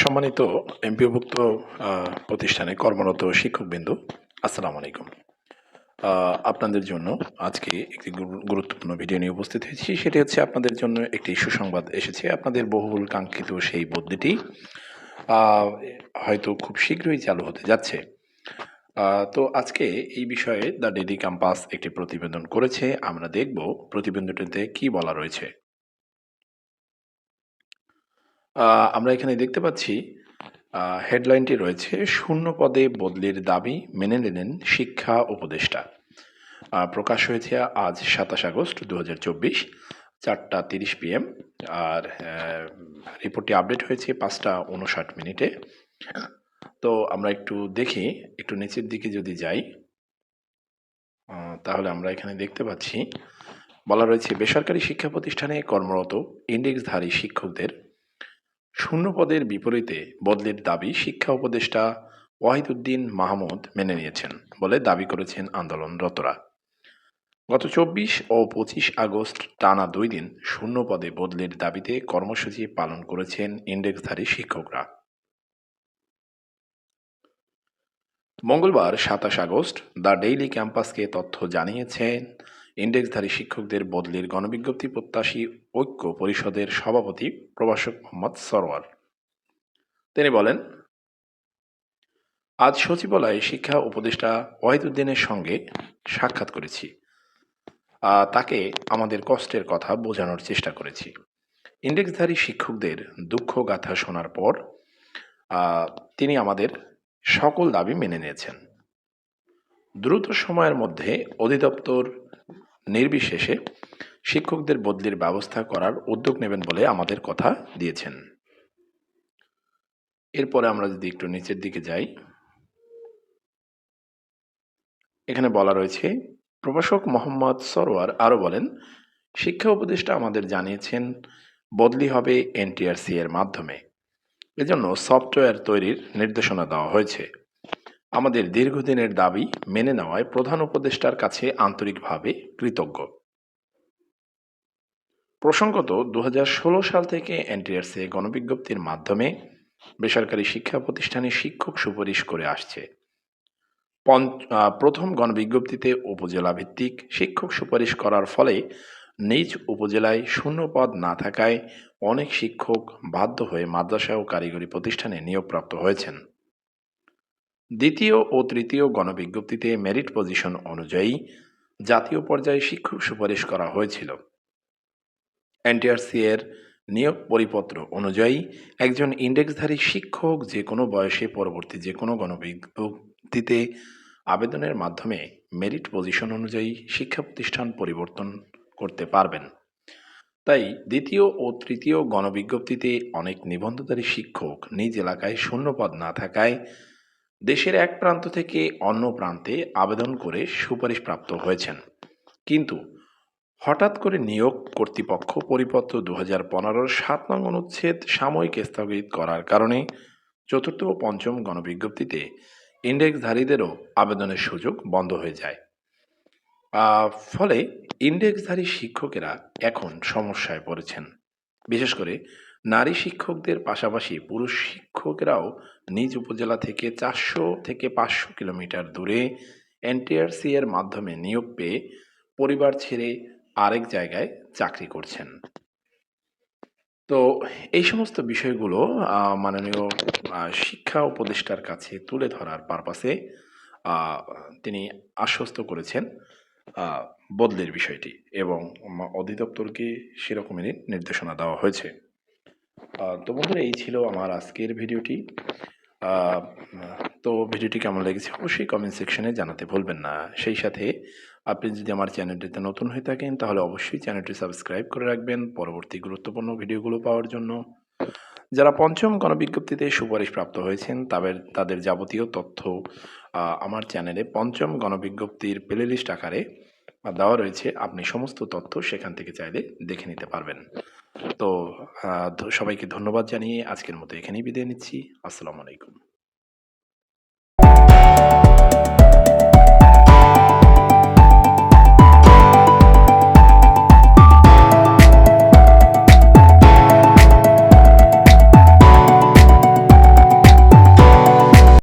সম্মানিত এমপিওভুক্ত প্রতিষ্ঠানে কর্মরত শিক্ষকবৃন্দ, আসসালামু আলাইকুম। আপনাদের জন্য আজকে একটি গুরুত্বপূর্ণ ভিডিও নিয়ে উপস্থিত হয়েছি। সেটি হচ্ছে আপনাদের জন্য একটি সুসংবাদ এসেছে। আপনাদের বহুল কাঙ্ক্ষিত সেই বদলিটি হয়তো খুব শীঘ্রই চালু হতে যাচ্ছে। তো আজকে এই বিষয়ে দ্য ডেইলি ক্যাম্পাস একটি প্রতিবেদন করেছে। আমরা দেখব প্রতিবেদনটিতে কি বলা রয়েছে। আমরা এখানে দেখতে পাচ্ছি হেডলাইনটি রয়েছে শূন্য পদে বদলির দাবি মেনে নিলেন শিক্ষা উপদেষ্টা। প্রকাশ হয়েছে আজ ২৭ আগস্ট ২০২৪ ৪টা ৩০ পিএম আর রিপোর্টটি আপডেট হয়েছে ৫টা ৫৯ মিনিটে। তো আমরা একটু দেখি, একটু নিচের দিকে যদি যাই তাহলে আমরা এখানে দেখতে পাচ্ছি বলা রয়েছে বেসরকারি শিক্ষা প্রতিষ্ঠানে কর্মরত ইন্ডেক্সধারী শিক্ষকদের শূন্য পদের বিপরীতে বদলির দাবি শিক্ষা উপদেষ্টা ওয়াহিদুদ্দিন মাহমুদ মেনে নিয়েছেন বলে দাবি করেছেন আন্দোলনরতরা। গত চব্বিশ ও পঁচিশ আগস্ট টানা দুই দিন শূন্য পদে বদলির দাবিতে কর্মসূচি পালন করেছেন ইন্ডেক্সধারী শিক্ষকরা। মঙ্গলবার সাতাশ আগস্ট দ্য ডেইলি ক্যাম্পাসকে তথ্য জানিয়েছেন ইন্ডেক্সধারী শিক্ষকদের বদলির গণবিজ্ঞপ্তি প্রত্যাশী ঐক্য পরিষদের সভাপতি প্রভাষক মোহাম্মদ সরোয়ার তিনি বলেন, আজ সচিবালয়ে শিক্ষা উপদেষ্টা ওয়াহিদুদ্দিনের সঙ্গে সাক্ষাৎ করেছি। তাকে আমাদের কষ্টের কথা বোঝানোর চেষ্টা করেছি। ইন্ডেক্সধারী শিক্ষকদের দুঃখ গাথা শোনার পর তিনি আমাদের সকল দাবি মেনে নিয়েছেন। দ্রুত সময়ের মধ্যে অধিদপ্তর নির্বিশেষে শিক্ষকদের বদলির ব্যবস্থা করার উদ্যোগ নেবেন বলে আমাদের কথা দিয়েছেন। এরপরে আমরা যদি একটু নিচের দিকে যাই। এখানে বলা রয়েছে, প্রভাষক মোহাম্মদ সরোয়ার আরও বলেন, শিক্ষা উপদেষ্টা আমাদের জানিয়েছেন, বদলি হবে এনটিআরসি এর মাধ্যমে। এজন্য সফটওয়্যার তৈরির নির্দেশনা দেওয়া হয়েছে। আমাদের দীর্ঘদিনের দাবি মেনে নেওয়ায় প্রধান উপদেষ্টার কাছে আন্তরিকভাবে কৃতজ্ঞ। প্রসঙ্গত দু হাজার ষোলো সাল থেকে এনটিআরসি গণবিজ্ঞপ্তির মাধ্যমে বেসরকারি শিক্ষা প্রতিষ্ঠানে শিক্ষক সুপারিশ করে আসছে। প্রথম গণবিজ্ঞপ্তিতে উপজেলা ভিত্তিক শিক্ষক সুপারিশ করার ফলে নিজ উপজেলায় শূন্য পদ না থাকায় অনেক শিক্ষক বাধ্য হয়ে মাদ্রাসা ও কারিগরি প্রতিষ্ঠানে নিয়োগপ্রাপ্ত হয়েছেন। দ্বিতীয় ও তৃতীয় গণবিজ্ঞপ্তিতে মেরিট পজিশন অনুযায়ী জাতীয় পর্যায়ে শিক্ষক সুপারিশ করা হয়েছিল। এনটিআরসি এর নিয়োগ পরিপত্র অনুযায়ী একজন ইন্ডেক্সধারী শিক্ষক যে কোনো বয়সে পরবর্তী যে কোনো গণবিজ্ঞপ্তিতে আবেদনের মাধ্যমে মেরিট পজিশন অনুযায়ী শিক্ষা প্রতিষ্ঠান পরিবর্তন করতে পারবেন। তাই দ্বিতীয় ও তৃতীয় গণবিজ্ঞপ্তিতে অনেক নিবন্ধধারী শিক্ষক নিজ এলাকায় শূন্যপদ না থাকায় দেশের এক প্রান্ত থেকে অন্য প্রান্তে আবেদন করে সুপারিশ প্রাপ্ত হয়েছেন। কিন্তু হঠাৎ করে নিয়োগ কর্তৃপক্ষ পরিপত্র দু হাজার পনেরোর সাত নং অনুচ্ছেদ সাময়িক স্থগিত করার কারণে চতুর্থ ও পঞ্চম গণবিজ্ঞপ্তিতে ইন্ডেক্সধারীদেরও আবেদনের সুযোগ বন্ধ হয়ে যায়। ফলে ইন্ডেক্সধারী শিক্ষকেরা এখন সমস্যায় পড়েছেন। বিশেষ করে নারী শিক্ষকদের পাশাপাশি পুরুষ শিক্ষকরাও নিজ উপজেলা থেকে চারশো থেকে পাঁচশো কিলোমিটার দূরে এনটিআরসি এর মাধ্যমে নিয়োগ পেয়ে পরিবার ছেড়ে আরেক জায়গায় চাকরি করছেন। তো এই সমস্ত বিষয়গুলো মাননীয় শিক্ষা উপদেষ্টার কাছে তুলে ধরার পারপাসে তিনি আশ্বস্ত করেছেন বদলের বিষয়টি এবং অধিদপ্তরকে সেরকমেরই নির্দেশনা দেওয়া হয়েছে। তো বন্ধুরা, এই ছিল আমার আজকের ভিডিওটি। তো ভিডিওটি কেমন লেগেছে অবশ্যই কমেন্ট সেকশনে জানাতে ভুলবেন না। সেই সাথে আপনি যদি আমার চ্যানেলটিতে নতুন হয়ে থাকেন, তাহলে অবশ্যই চ্যানেলটি সাবস্ক্রাইব করে রাখবেন পরবর্তী গুরুত্বপূর্ণ ভিডিওগুলো পাওয়ার জন্য। যারা পঞ্চম গণবিজ্ঞপ্তিতে সুপারিশ প্রাপ্ত হয়েছেন, তাদের তাদের যাবতীয় তথ্য আমার চ্যানেলে পঞ্চম গণবিজ্ঞপ্তির প্লেলিস্ট আকারে দেওয়া রয়েছে। আপনি সমস্ত তথ্য সেখান থেকে চাইলে দেখে নিতে পারবেন। তো সবাইকে ধন্যবাদ জানিয়ে আজকের মতো এখানেই বিদায় নিচ্ছি। আসসালামু আলাইকুম।